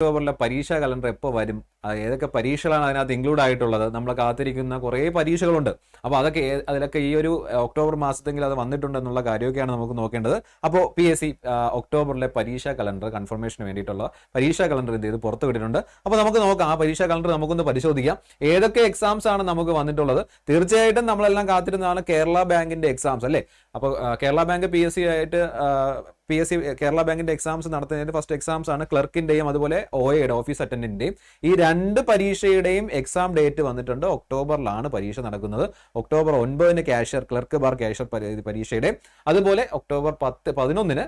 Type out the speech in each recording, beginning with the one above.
ഒക്ടോബറിലെ പരീക്ഷാ കലണ്ടർ എപ്പോൾ വരും? ഏതൊക്കെ പരീക്ഷകളാണ് അതിനകത്ത് ഇൻക്ലൂഡ് ആയിട്ടുള്ളത്? നമ്മൾ കാത്തിരിക്കുന്ന കുറേ പരീക്ഷകളുണ്ട്. അപ്പോൾ അതൊക്കെ അതിലൊക്കെ ഈ ഒരു ഒക്ടോബർ മാസത്തെങ്കിൽ അത് വന്നിട്ടുണ്ടെന്നുള്ള കാര്യമൊക്കെയാണ് നമുക്ക് നോക്കേണ്ടത്. അപ്പോൾ പി എസ് സി ഒക്ടോബറിലെ പരീക്ഷാ കലണ്ടർ കൺഫർമേഷന് വേണ്ടിയിട്ടുള്ള പരീക്ഷാ കലണ്ടർ എന്ത് ചെയ്ത്? പുറത്തു വിട്ടിട്ടുണ്ട്. അപ്പോൾ നമുക്ക് നോക്കാം. ആ പരീക്ഷാ കലണ്ടർ നമുക്കൊന്ന് പരിശോധിക്കാം. ഏതൊക്കെ എക്സാംസ് ആണ് നമുക്ക് വന്നിട്ടുള്ളത്? തീർച്ചയായിട്ടും നമ്മളെല്ലാം കാത്തിരുന്നതാണ് കേരള ബാങ്കിന്റെ എക്സാംസ് അല്ലേ? അപ്പോൾ കേരള ബാങ്ക് പി ആയിട്ട് പി എസ് സി കേരള ബാങ്കിന്റെ എക്സാംസ് നടത്തുന്നതിന്റെ ഫസ്റ്റ് എക്സാംസ് ആണ് ക്ലർക്കിന്റെയും അതുപോലെ ഒ എയുടെ ഓഫീസ് അറ്റൻഡന്റിന്റെയും ഈ രണ്ട് പരീക്ഷയുടെയും എക്സാം ഡേറ്റ് വന്നിട്ടുണ്ട്. ഒക്ടോബറിലാണ് പരീക്ഷ നടക്കുന്നത്. ഒക്ടോബർ ഒൻപതിന് കാഷ്യർ ക്ലർക്ക് ബാർ കാഷ്യർ പരീക്ഷയുടെ. അതുപോലെ ഒക്ടോബർ പത്ത് പതിനൊന്നിന്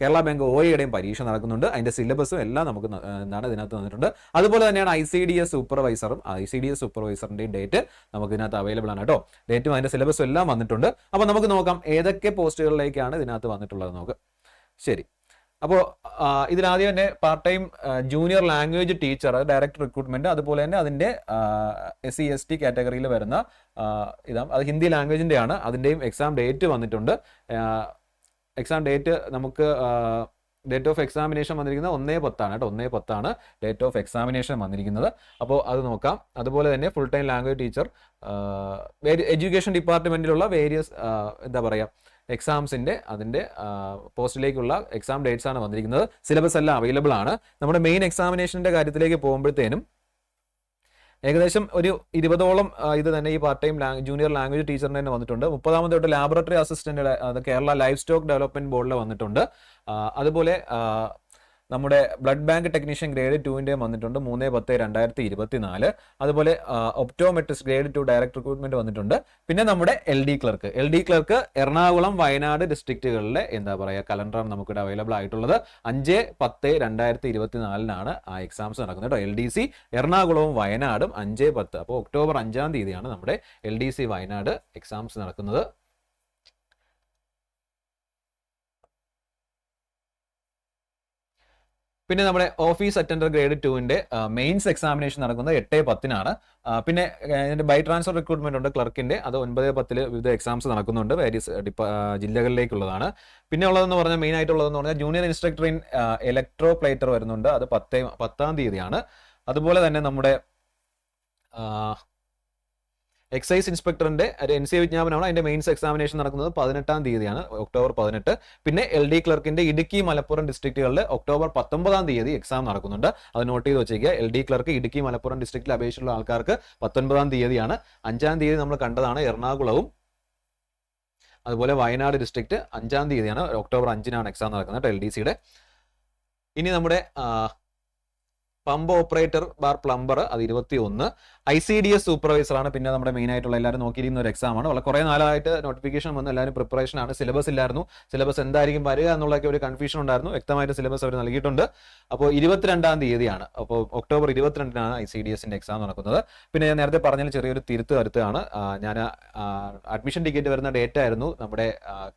കേരള ബാങ്ക് ഒ എയുടെയും പരീക്ഷ നടക്കുന്നുണ്ട്. അതിന്റെ സിലബസും എല്ലാം നമുക്ക് എന്താണ് ഇതിനകത്ത് തന്നിട്ടുണ്ട് അതുപോലെ തന്നെയാണ് ഐ സി ഡി എസ് സൂപ്പർവൈസറും ഐ സി ഡി എസ് സൂപ്പർവൈസറിന്റെയും ഡേറ്റ് നമുക്ക് ഇതിനകത്ത് അവൈലബിൾ ആണ് കേട്ടോ. ഡേറ്റും അതിന്റെ സിലബസും എല്ലാം വന്നിട്ടുണ്ട്. അപ്പോൾ നമുക്ക് നോക്കാം ഏതൊക്കെ പോസ്റ്റുകളിലേക്കാണ് ഇതിനകത്ത് വന്നിട്ടുള്ളത് നമുക്ക് ശരി. അപ്പോൾ ഇതിനാദ്യം തന്നെ part time junior language teacher അത് ഡയറക്ട് റിക്രൂട്ട്മെന്റ് അതുപോലെ തന്നെ അതിന്റെ എസ് സി എസ് ടി കാറ്റഗറിയിൽ വരുന്ന ഇതാ അത് ഹിന്ദി ലാംഗ്വേജിന്റെ ആണ് അതിന്റെയും എക്സാം ഡേറ്റ് വന്നിട്ടുണ്ട്. എക്സാം ഡേറ്റ് നമുക്ക് ഡേറ്റ് ഓഫ് എക്സാമിനേഷൻ വന്നിരിക്കുന്നത് ഒന്നേ പത്താണ് കേട്ടോ. ഒന്നേ പത്താണ് ഡേറ്റ് ഓഫ് എക്സാമിനേഷൻ വന്നിരിക്കുന്നത്. അപ്പോൾ അത് നോക്കാം. അതുപോലെ തന്നെ full time language teacher education ഡിപ്പാർട്ട്മെന്റിലുള്ള various എന്താ പറയുക എക്സാംസിന്റെ അതിന്റെ പോസ്റ്റിലേക്കുള്ള എക്സാം ഡേറ്റ്സ് ആണ് വന്നിരിക്കുന്നത്. സിലബസ് എല്ലാം അവൈലബിൾ ആണ്. നമ്മുടെ മെയിൻ എക്സാമിനേഷന്റെ കാര്യത്തിലേക്ക് പോകുമ്പോഴത്തേനും ഏകദേശം ഒരു ഇരുപതോളം ഇത് തന്നെ ഈ പാർട്ട് ടൈം ജൂനിയർ ലാംഗ്വേജ് ടീച്ചറിന് തന്നെ വന്നിട്ടുണ്ട്. മുപ്പതാമത് തൊട്ട് laboratory assistant Kerala livestock development ബോർഡിൽ വന്നിട്ടുണ്ട്. അതുപോലെ നമ്മുടെ ബ്ലഡ് ബാങ്ക് ടെക്നീഷ്യൻ ഗ്രേഡ് ടുവിന്റെയും വന്നിട്ടുണ്ട്. മൂന്ന് പത്ത് രണ്ടായിരത്തി ഇരുപത്തി നാല് അതുപോലെ optometrist grade two direct recruitment വന്നിട്ടുണ്ട്. പിന്നെ നമ്മുടെ L D clerk L D clerk Ernakulam Wayanad ഡിസ്ട്രിക്റ്റുകളിലെ എന്താ പറയുക കലണ്ടറാണ് നമുക്കിവിടെ അവൈലബിൾ ആയിട്ടുള്ളത്. അഞ്ച് പത്ത് രണ്ടായിരത്തി ഇരുപത്തി നാലിനാണ് ആ എക്സാംസ് നടക്കുന്നത് കേട്ടോ. എൽ ഡി സി എറണാകുളവും വയനാടും അഞ്ച് പത്ത്. അപ്പോൾ ഒക്ടോബർ അഞ്ചാം തീയതിയാണ് നമ്മുടെ L D C Wayanad exams നടക്കുന്നത്. പിന്നെ നമ്മുടെ ഓഫീസ് അറ്റൻഡർ ഗ്രേഡ് ടുവിന്റെ മെയിൻസ് എക്സാമിനേഷൻ നടക്കുന്നത് എട്ട് പത്തിനാണ്. പിന്നെ ഇതിന്റെ ബൈ ട്രാൻസ്ഫർ റിക്രൂട്ട്മെന്റ് ഉണ്ട് ക്ലർക്കിന്റെ അത് ഒൻപത് പത്തിൽ വിവിധ എക്സാംസ് നടക്കുന്നുണ്ട്. വേരിയസ് ജില്ലകളിലേക്കുള്ളതാണ്. പിന്നെ ഉള്ളതെന്ന് പറഞ്ഞാൽ മെയിൻ ആയിട്ടുള്ളതെന്ന് പറഞ്ഞാൽ junior instructor in electroplater വരുന്നുണ്ട്. അത് പത്തേ പത്താം തീയതിയാണ്. അതുപോലെ തന്നെ നമ്മുടെ എക്സൈസ് ഇൻസ്പെക്ടറിന്റെ എൻ സി വിജ്ഞാപനമാണ് അതിന്റെ മെയിൻസ് എക്സാമിനേഷൻ നടക്കുന്നത് പതിനെട്ടാം തീയതിയാണ് ഒക്ടോബർ പതിനെട്ട്. പിന്നെ എൽ ഡി ക്ലർക്കിന്റെ ഇടുക്കി മലപ്പുറം ഡിസ്ട്രിക്റ്റുകളിൽ ഒക്ടോബർ പത്തൊമ്പതാം തീയതി എക്സാം നടക്കുന്നുണ്ട്. അത് നോട്ട് ചെയ്ത് വെച്ചേക്കുക. L D clerk Idukki Malappuram ഡിസ്ട്രിക്റ്റിൽ അപേക്ഷിച്ചുള്ള ആൾക്കാർക്ക് പത്തൊൻപതാം തീയതിയാണ്. അഞ്ചാം തീയതി നമ്മൾ കണ്ടതാണ് എറണാകുളവും അതുപോലെ വയനാട് ഡിസ്ട്രിക്റ്റ് അഞ്ചാം തീയതിയാണ് ഒക്ടോബർ അഞ്ചിനാണ് എക്സാം നടക്കുന്നത് എൽ ഡി സിയുടെ ഇനി നമ്മുടെ പമ്പ് ഓപ്പറേറ്റർ ബാർ പ്ലംബർ അത് ഇരുപത്തി ഒന്ന് I C D S supervisor ആണ്. പിന്നെ നമ്മുടെ മെയിൻ ആയിട്ടുള്ള എല്ലാവരും നോക്കിയിരിക്കുന്ന ഒരു എക്സാം ആണ്. വളരെ കുറേ നാളായിട്ട് നോട്ടിഫിക്കേഷൻ വന്ന് എല്ലാവരും പ്രിപ്പറേഷൻ ആണ്. സിലബസ് ഇല്ലായിരുന്നു. സിലബസ് എന്തായിരിക്കും വരിക എന്നുള്ളതൊക്കെ ഒരു കൺഫ്യൂഷൻ ഉണ്ടായിരുന്നു. വ്യക്തമായിട്ട് സിലബസ് അവർ നൽകിയിട്ടുണ്ട്. അപ്പോൾ ഇരുപത്തിരണ്ടാം തീയതിയാണ്. അപ്പോൾ ഒക്ടോബർ ഇരുപത്തിരണ്ടിനാണ് ഐ സി ഡി എസിന്റെ എക്സാം നടക്കുന്നത്. പിന്നെ ഞാൻ നേരത്തെ പറഞ്ഞതിൽ ചെറിയൊരു തിരുത്ത് വരുത്തുകയാണ് ഞാൻ അഡ്മിഷൻ ടിക്കറ്റ് വരുന്ന ഡേറ്റ് ആയിരുന്നു നമ്മുടെ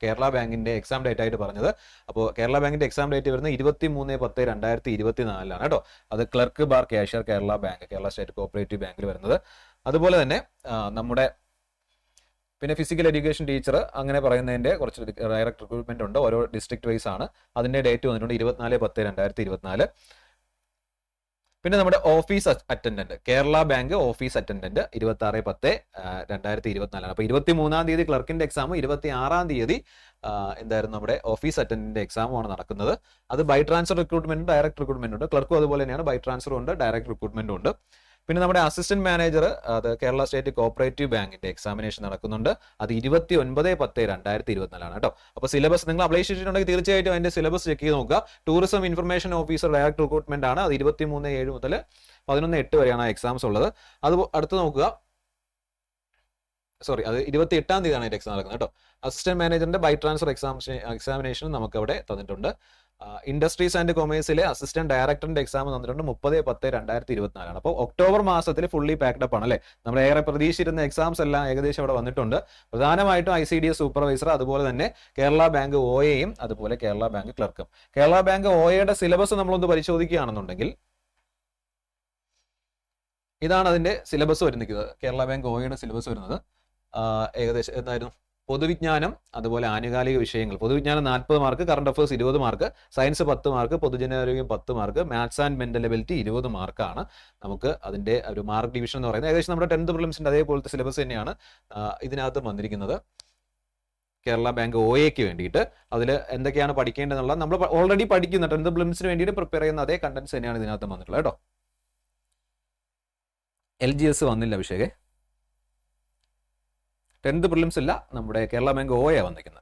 കേരള ബാങ്കിന്റെ എക്സാം ഡേറ്റ് ആയിട്ട് പറഞ്ഞത്. അപ്പോൾ കേരള ബാങ്കിന്റെ എക്സാം ഡേറ്റ് വരുന്നത് ഇരുപത്തി മൂന്ന് പത്ത് രണ്ടായിരത്തി ഇരുപത്തി നാലിലാണ് കേട്ടോ. അത് clerk bar cashier Kerala bank Kerala state cooperative ബാങ്കിൽ വരുന്നത്. അതുപോലെ തന്നെ നമ്മുടെ പിന്നെ ഫിസിക്കൽ എഡ്യൂക്കേഷൻ ടീച്ചർ അങ്ങനെ പറയുന്നതിന്റെ കുറച്ച് ഡയറക്ട് റിക്രൂട്ട്മെന്റ് ഉണ്ട്. ഓരോ ഡിസ്ട്രിക്ട് വൈസ് ആണ്. അതിന്റെ ഡേറ്റ് വന്നിട്ടുണ്ട് ഇരുപത്തിനാല് പത്ത് രണ്ടായിരത്തി ഇരുപത്തിനാല് പിന്നെ നമ്മുടെ office attendant Kerala bank office attendant ഇരുപത്തി ആറ് പത്ത് രണ്ടായിരത്തി ഇരുപത്തിനാലാണ് അപ്പൊ ഇരുപത്തി മൂന്നാം തീയതി ക്ലർക്കിന്റെ എക്സാം ഇരുപത്തി ആറാം തീയതി എന്തായിരുന്നു നമ്മുടെ ഓഫീസ് അറ്റൻഡന്റ് എക്സാമാണ് നടക്കുന്നത്. അത് by transfer recruitment direct recruitment ഉണ്ട്. ക്ലർക്കും അതുപോലെ തന്നെയാണ്. ബൈ ട്രാൻസ്ഫറും ഉണ്ട് ഡയറക്ട് റിക്രൂട്ട്മെന്റും ഉണ്ട്. പിന്നെ നമ്മുടെ അസിസ്റ്റന്റ് മാനേജർ അത് കേരള സ്റ്റേറ്റ് കോപ്പറേറ്റീവ് ബാങ്കിന്റെ എക്സാമിനേഷൻ നടക്കുന്നുണ്ട്. അത് ഇരുപത്തി ഒൻപത് പത്ത് രണ്ടായിരത്തി ഇരുപത്തിനാലാണ് കേട്ടോ. അപ്പോൾ സിലബസ് നിങ്ങൾ അപ്ലൈ ചെയ്തിട്ടുണ്ടെങ്കിൽ തീർച്ചയായിട്ടും അതിന്റെ സിലബസ് ചെക്ക് ചെയ്ത് നോക്കുക. Tourism information officer direct recruitment ആണ്. അത് ഇരുപത്തി മൂന്ന് ഏഴ് മുതൽ പതിനൊന്ന് എട്ട് വരെയാണ് എക്സാംസ് ഉള്ളത്. അത് അടുത്ത് നോക്കുക. സോറി അത് ഇരുപത്തി എട്ടാം തീയതിയാണ് അതിന്റെ എക്സാം നടക്കുന്നത് കേട്ടോ. അസിസ്റ്റന്റ് മാനേജറിന്റെ ബൈ ട്രാൻസ്ഫർ എക്സാം എക്സാമിനേഷൻ നമുക്ക് അവിടെ തന്നിട്ടുണ്ട്. ഇൻഡസ്ട്രീസ് ആൻഡ് കൊമേഴ്സിലെ അസിസ്റ്റന്റ് ഡയറക്ടറിന്റെ എക്സാം തന്നിട്ടുണ്ട് മുപ്പത് പത്ത് രണ്ടായിരത്തി ഇരുപത്തിനാലാണ് അപ്പോൾ ഒക്ടോബർ മാസത്തിൽ ഫുള്ളി പാക്ഡ് ആണ് അല്ലേ? നമ്മൾ ഏറെ പ്രതീക്ഷിച്ചിരുന്ന എക്സാംസ് എല്ലാം ഏകദേശം അവിടെ വന്നിട്ടുണ്ട്. പ്രധാനമായിട്ടും I C D S supervisor അതുപോലെ തന്നെ കേരള ബാങ്ക് ഒ എയും അതുപോലെ കേരള ബാങ്ക് ക്ലർക്കും കേരള ബാങ്ക് ഒ എയുടെ സിലബസ് നമ്മളൊന്ന് പരിശോധിക്കുകയാണെന്നുണ്ടെങ്കിൽ ഇതാണ് അതിന്റെ സിലബസ് വരുന്നത്. കേരള ബാങ്ക് ഒ എയുടെ സിലബസ് വരുന്നത്. ഏകദേശം എന്തായിരുന്നു? പൊതുവിജ്ഞാനം അതുപോലെ ആനുകാലിക വിഷയങ്ങൾ. പൊതുവിജ്ഞാനം നാൽപ്പത് മാർക്ക് കറണ്ട് അഫയേഴ്സ് ഇരുപത് മാർക്ക് സയൻസ് പത്ത് മാർക്ക് പൊതുജനാരോഗ്യം പത്ത് mark maths and mental ability ഇരുപത് മാർക്കാണ് നമുക്ക് അതിന്റെ ഒരു മാർക്ക് ഡിവിഷൻ എന്ന് പറയുന്നത്. ഏകദേശം നമ്മുടെ ടെൻത്ത് പ്രിലിംസിന്റെ അതേപോലത്തെ സിലബസ് തന്നെയാണ് ഇതിനകത്ത് വന്നിരിക്കുന്നത്. കേരള ബാങ്ക് ഒ എക്ക് വേണ്ടിയിട്ട്. അതിൽ എന്തൊക്കെയാണ് പഠിക്കേണ്ടതെന്നുള്ള നമ്മൾ ഓൾറെഡി പഠിക്കുന്ന ടെൻത്ത് പ്രിലിംസിന് വേണ്ടിയിട്ട് പ്രിപ്പയർ ചെയ്യുന്ന അതേ കണ്ടന്റ്സ് തന്നെയാണ് ഇതിനകത്ത് വന്നിട്ടുള്ളത് കേട്ടോ. എൽ ജി എസ് വന്നില്ല അഭിഷേകെ. ടെൻത്ത് പ്രിലിംസ് ഇല്ല നമ്മുടെ കേരള ബാങ്ക് ഒ എ വന്നിരിക്കുന്നത്.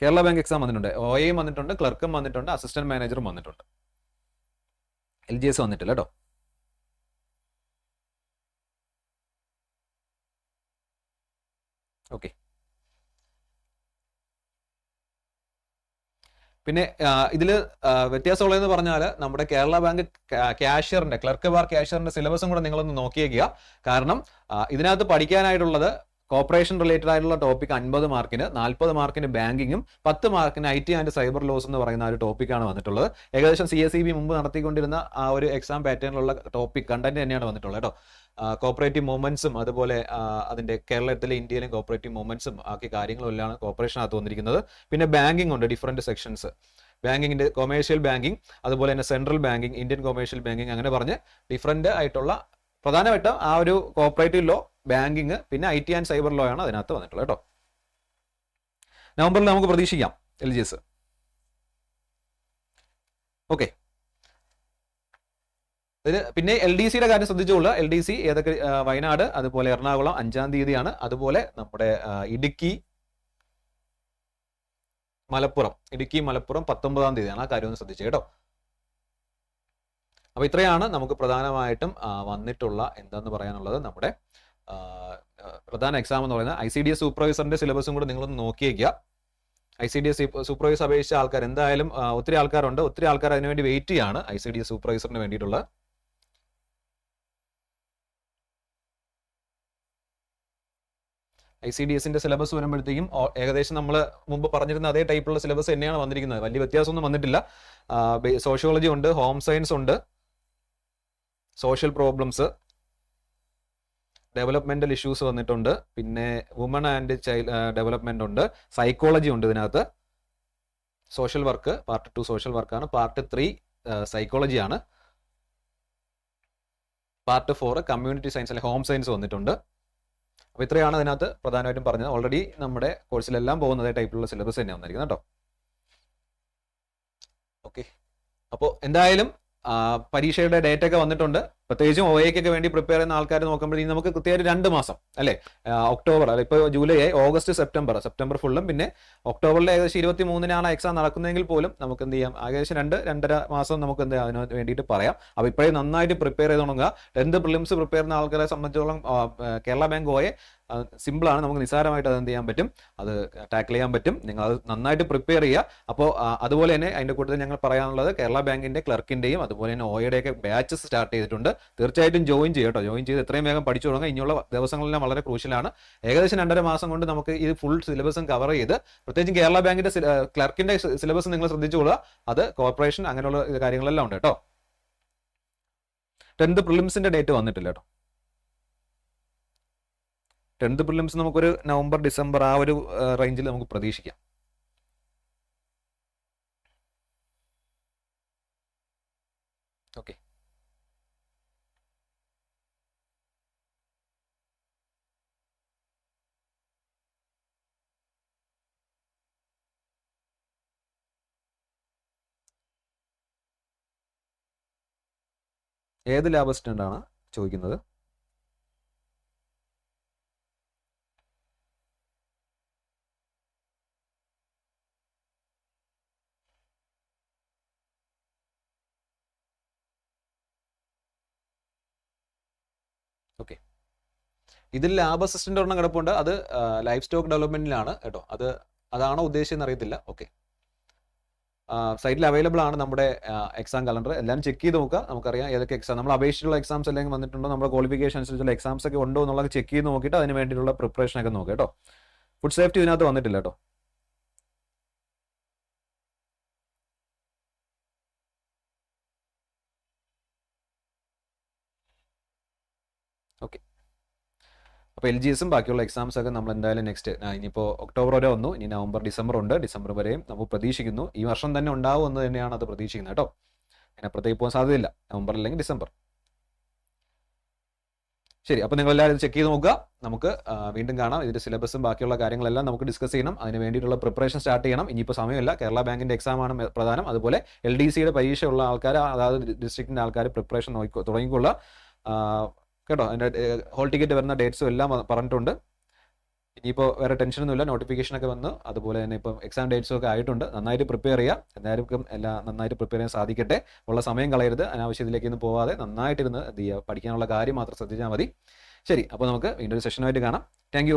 കേരള ബാങ്ക് എക്സാം വന്നിട്ടുണ്ട്. ഒ എയും വന്നിട്ടുണ്ട് ക്ലർക്കും വന്നിട്ടുണ്ട് അസിസ്റ്റന്റ് മാനേജറും വന്നിട്ടുണ്ട്. എൽ ജി എസ് വന്നിട്ടില്ല കേട്ടോ ഓക്കെ പിന്നെ ഇതിൽ വ്യത്യാസമുള്ളതെന്ന് പറഞ്ഞാൽ നമ്മുടെ കേരള ബാങ്ക് ക്യാഷ്യറിന്റെ ക്ലർക്ക് ബാർ ക്യാഷ്യറിന്റെ സിലബസും കൂടെ നിങ്ങളൊന്ന് നോക്കിയേക്കുക. കാരണം ഇതിനകത്ത് പഠിക്കാനായിട്ടുള്ളത് കോർപ്പറേഷൻ റിലേറ്റഡ് ആയിട്ടുള്ള ടോപ്പിക് അൻപത് മാർക്കിന് നാൽപ്പത് മാർക്കിന് ബാങ്കിങ്ങും പത്ത് മാർക്കിന് I T and cyber laws എന്ന് പറയുന്ന ഒരു ടോപ്പിക്കാണ് വന്നിട്ടുള്ളത്. ഏകദേശം സി എസ് ഇ ബി മുമ്പ് നടത്തിക്കൊണ്ടിരുന്ന ആ ഒരു എക്സാം പാറ്റേണിലുള്ള ടോപ്പിക് കണ്ടന്റ് തന്നെയാണ് വന്നിട്ടുള്ളത് കേട്ടോ. കോപ്പറേറ്റീവ് മൂവ്മെന്റ്സും അതുപോലെ അതിന്റെ കേരളത്തിലെ ഇന്ത്യയിലും കോപ്പറേറ്റീവ് മൂവ്മെന്റ്സും ബാക്കി കാര്യങ്ങളും എല്ലാം കോർപ്പറേഷനകത്ത് വന്നിരിക്കുന്നത്. പിന്നെ ബാങ്കിങ് ഉണ്ട് ഡിഫറെന്റ് സെക്ഷൻസ് ബാങ്കിങ്ങിന്റെ കൊമേഴ്ഷ്യൽ ബാങ്കിങ് അതുപോലെ തന്നെ central banking Indian commercial banking അങ്ങനെ പറഞ്ഞ് ഡിഫറെന്റ് ആയിട്ടുള്ള പ്രധാനമായിട്ടും ആ ഒരു കോപ്പറേറ്റീവ് ലോ ബാങ്കിങ് പിന്നെ I T and cyber law ആണ് അതിനകത്ത് വന്നിട്ടുള്ളത് കേട്ടോ. നവംബറിൽ നമുക്ക് പ്രതീക്ഷിക്കാം എൽ ജി എസ്. ഓക്കെ. പിന്നെ എൽ ഡി സിയുടെ കാര്യം ശ്രദ്ധിച്ചുകൊള്ളുക എൽ ഡി സി ഏതൊക്കെ വയനാട് അതുപോലെ എറണാകുളം അഞ്ചാം തീയതിയാണ്. അതുപോലെ നമ്മുടെ ഇടുക്കി മലപ്പുറം. ഇടുക്കി മലപ്പുറം പത്തൊമ്പതാം തീയതിയാണ് ആ കാര്യം ഒന്ന് ശ്രദ്ധിച്ചു കേട്ടോ. അപ്പൊ ഇത്രയാണ് നമുക്ക് പ്രധാനമായിട്ടും വന്നിട്ടുള്ള എന്താന്ന് പറയാനുള്ളത് നമ്മുടെ പ്രധാന എക്സാം എന്ന് പറയുന്നത് ഐ സി ഡി എസ് സൂപ്പർവൈസറിന്റെ സിലബസും കൂടെ നിങ്ങളൊന്ന് നോക്കിയേക്കുക. I C D S supervisor അപേക്ഷിച്ച ആൾക്കാർ എന്തായാലും ഒത്തിരി ആൾക്കാരുണ്ട്. ഒത്തിരി ആൾക്കാർ അതിനുവേണ്ടി വെയിറ്റ് ചെയ്യാണ് ഐ സി ഡി എസ് സൂപ്പർവൈസറിന് വേണ്ടിയിട്ടുള്ള. ഐ സി ഡി എസിന്റെ സിലബസ് വരുമ്പോഴത്തേക്കും ഏകദേശം നമ്മൾ മുമ്പ് പറഞ്ഞിരുന്ന അതേ ടൈപ്പുള്ള സിലബസ് തന്നെയാണ് വന്നിരിക്കുന്നത്. വലിയ വ്യത്യാസമൊന്നും വന്നിട്ടില്ല. സോഷ്യോളജി ഉണ്ട് ഹോം സയൻസ് ഉണ്ട് സോഷ്യൽ പ്രോബ്ലംസ് ഡെവലപ്മെന്റൽ ഇഷ്യൂസ് വന്നിട്ടുണ്ട്. പിന്നെ വുമൺ ആൻഡ് ചൈൽഡ് ഡെവലപ്മെന്റ് ഉണ്ട്. സൈക്കോളജി ഉണ്ട് ഇതിനകത്ത്. Social work part two social വർക്കാണ് പാർട്ട് ത്രീ സൈക്കോളജി ആണ്. പാർട്ട് ഫോർ കമ്മ്യൂണിറ്റി സയൻസ് അല്ലെങ്കിൽ ഹോം സയൻസ് വന്നിട്ടുണ്ട്. അപ്പോൾ ഇത്രയാണ് അതിനകത്ത് പ്രധാനമായിട്ടും പറഞ്ഞത്. ഓൾറെഡി നമ്മുടെ കോഴ്സിലെല്ലാം പോകുന്നത് ടൈപ്പിലുള്ള സിലബസ് തന്നെ വന്നിരിക്കുന്നത് കേട്ടോ. ഓക്കെ അപ്പോൾ എന്തായാലും പരീക്ഷയുടെ ഡേറ്റ് ഒക്കെ വന്നിട്ടുണ്ട്. പ്രത്യേകിച്ചും ഒ എക്കൊക്കെ വേണ്ടി പ്രിപ്പയർ ചെയ്യുന്ന ആൾക്കാർ നോക്കുമ്പോഴേക്കും നമുക്ക് കൃത്യമായിട്ട് രണ്ട് മാസം അല്ലേ? ഒക്ടോബർ അല്ലെ ഇപ്പോൾ ജൂലൈ ആയി ഓഗസ്റ്റ് സെപ്റ്റംബർ സെപ്റ്റംബർ ഫുള്ളും പിന്നെ ഒക്ടോബറിൽ ഏകദേശം ഇരുപത്തി മൂന്നിനാണ് എക്സാം നടക്കുന്നതെങ്കിൽ പോലും നമുക്ക് എന്ത് ചെയ്യാം? ഏകദേശം രണ്ട് രണ്ടര മാസം നമുക്ക് എന്ത് അതിനു വേണ്ടിയിട്ട് പറയാം. അപ്പോൾ ഇപ്പോഴേ നന്നായിട്ട് പ്രിപ്പയർ ചെയ്ത് തുടങ്ങുക ടെൻത്ത് പ്രിലിംസ് പ്രിപ്പയർ ചെയ്യുന്ന ആൾക്കാരെ സംബന്ധിച്ചോളം കേരള ബാങ്ക് ഒയെ സിമ്പിളാണ്. നമുക്ക് നിസ്സാരമായിട്ട് അത് എന്ത് ചെയ്യാൻ പറ്റും? അത് ടാക്കിൾ ചെയ്യാൻ പറ്റും. നിങ്ങൾ അത് നന്നായിട്ട് പ്രിപ്പയർ ചെയ്യുക. അപ്പോൾ അതുപോലെ തന്നെ അതിന്റെ കൂട്ടത്തിൽ ഞങ്ങൾ പറയാനുള്ളത് കേരള ബാങ്കിന്റെ ക്ലർക്കിന്റെയും അതുപോലെ തന്നെ ഒയുടെയൊക്കെ ബാച്ചസ് സ്റ്റാർട്ട് ചെയ്തിട്ടുണ്ട്. തീർച്ചയായിട്ടും ജോയിൻ ചെയ്യട്ടോ ജോയിൻ ചെയ്ത് എത്രയും വേഗം പഠിച്ചു തുടങ്ങുക. ഇനിയുള്ള ദിവസങ്ങളെല്ലാം വളരെ ക്രൂഷ്യലാണ്. ഏകദേശം രണ്ടര മാസം കൊണ്ട് നമുക്ക് ഇത് ഫുൾ സിലബസും കവർ ചെയ്ത് പ്രത്യേകിച്ച് കേരള ബാങ്കിന്റെ ക്ലർക്കിന്റെ സിലബസ് നിങ്ങൾ ശ്രദ്ധിച്ചുകൊള്ളുക അത് കോർപ്പറേഷൻ അങ്ങനെയുള്ള കാര്യങ്ങളെല്ലാം ഉണ്ട് കേട്ടോ. ടെൻത്ത് പ്രിലിംസിന്റെ ഡേറ്റ് വന്നിട്ടില്ല കേട്ടോ. ടെൻത്ത് പ്രിലിംസ് നമുക്കൊരു നവംബർ ഡിസംബർ ആ ഒരു റേഞ്ചിൽ നമുക്ക് പ്രതീക്ഷിക്കാം. ഓക്കെ ഏത് ലാബ് ആണ് ചോദിക്കുന്നത്? ഓക്കെ ഇതിൽ ലാബ് അസിസ്റ്റന്റ് ഒരെണ്ണം കിടപ്പുണ്ട്. അത് ലൈഫ് സ്റ്റോക്ക് ഡെവലപ്മെന്റിലാണ് കേട്ടോ. അത് അതാണോ ഉദ്ദേശിച്ചെന്ന് അറിയത്തില്ല. ഓക്കെ സൈറ്റിൽ അവൈലബിൾ ആണ് നമ്മുടെ എക്സാം കലണ്ടർ എല്ലാം ചെക്ക് ചെയ്ത് നോക്കുക. നമുക്കറിയാം ഏതൊക്കെ എക്സാം നമ്മൾ അപേക്ഷിച്ചുള്ള എക്സാംസ് അല്ലെങ്കിൽ വന്നിട്ടുണ്ടോ? നമ്മുടെ ക്വാളിഫിക്കേഷൻ അനുസരിച്ചുള്ള എക്സാംസ് ഒക്കെ ഉണ്ടോ എന്നുള്ളത് ചെക്ക് ചെയ്ത് നോക്കിയിട്ട് അതിന് വേണ്ടിയിട്ടുള്ള പ്രിപ്പറേഷൻ ഒക്കെ നോക്കുക കേട്ടോ. ഫുഡ് സേഫ്റ്റി ഇതിനകത്ത് വന്നിട്ടില്ല കേട്ടോ. അപ്പോൾ എൽ ജി എസും ബാക്കിയുള്ള എക്സാംസ് ഒക്കെ നമ്മൾ എന്തായാലും നെക്സ്റ്റ് ഇനിയിപ്പോൾ ഒക്ടോബർ വരെ വന്നു. ഇനി നവംബർ ഡിസംബർ ഉണ്ട്. ഡിസംബർ വരെയും നമ്മൾ പ്രതീക്ഷിക്കുന്നു. ഈ വർഷം തന്നെ ഉണ്ടാവും എന്ന് തന്നെയാണ് അത് പ്രതീക്ഷിക്കുന്നത് കേട്ടോ. അങ്ങനെ അപ്പുറത്തേക്ക് പോകാൻ സാധ്യതയില്ല. നവംബർ അല്ലെങ്കിൽ ഡിസംബർ. ശരി അപ്പോൾ നിങ്ങൾ എല്ലാവരും ചെക്ക് ചെയ്ത് നോക്കുക. നമുക്ക് വീണ്ടും കാണാം. ഇതിന്റെ സിലബസും ബാക്കിയുള്ള കാര്യങ്ങളെല്ലാം നമുക്ക് ഡിസ്കസ് ചെയ്യണം. അതിന് വേണ്ടിയിട്ടുള്ള പ്രിപ്പറേഷൻ സ്റ്റാർട്ട് ചെയ്യണം. ഇനിയിപ്പോൾ സമയമില്ല. കേരള ബാങ്കിന്റെ എക്സാമാണ് പ്രധാനം. അതുപോലെ എൽ ഡി സിയുടെ പരീക്ഷയുള്ള ആൾക്കാർ അതായത് ഡിസ്ട്രിക്റ്റിന്റെ ആൾക്കാർ പ്രിപ്പറേഷൻ നോക്കി തുടങ്ങിക്കൊള്ള കേട്ടോ അതിന്റെ ഹോൾ ടിക്കറ്റ് വരുന്ന ഡേറ്റ്സും എല്ലാം പറഞ്ഞിട്ടുണ്ട്. ഇനിയിപ്പോൾ വേറെ ടെൻഷനൊന്നുമില്ല നോട്ടിഫിക്കേഷനൊക്കെ വന്ന്. അതുപോലെ തന്നെ ഇപ്പം എക്സാം ഡേറ്റ്സും ഒക്കെ ആയിട്ടുണ്ട്. നന്നായിട്ട് പ്രിപ്പയർ ചെയ്യുക എല്ലാവർക്കും എല്ലാം നന്നായിട്ട് പ്രിപ്പയർ ചെയ്യാൻ സാധിക്കട്ടെ. ഉള്ള സമയം കളയരുത്. അനാവശ്യത്തിലേക്കൊന്നും പോവാതെ നന്നായിട്ടിരുന്ന് എന്ത് ചെയ്യുക പഠിക്കാനുള്ള കാര്യം മാത്രം ശ്രദ്ധിച്ചാൽ മതി. ശരി അപ്പോൾ നമുക്ക് വീണ്ടും ഒരു സെഷനുമായിട്ട് കാണാം. താങ്ക്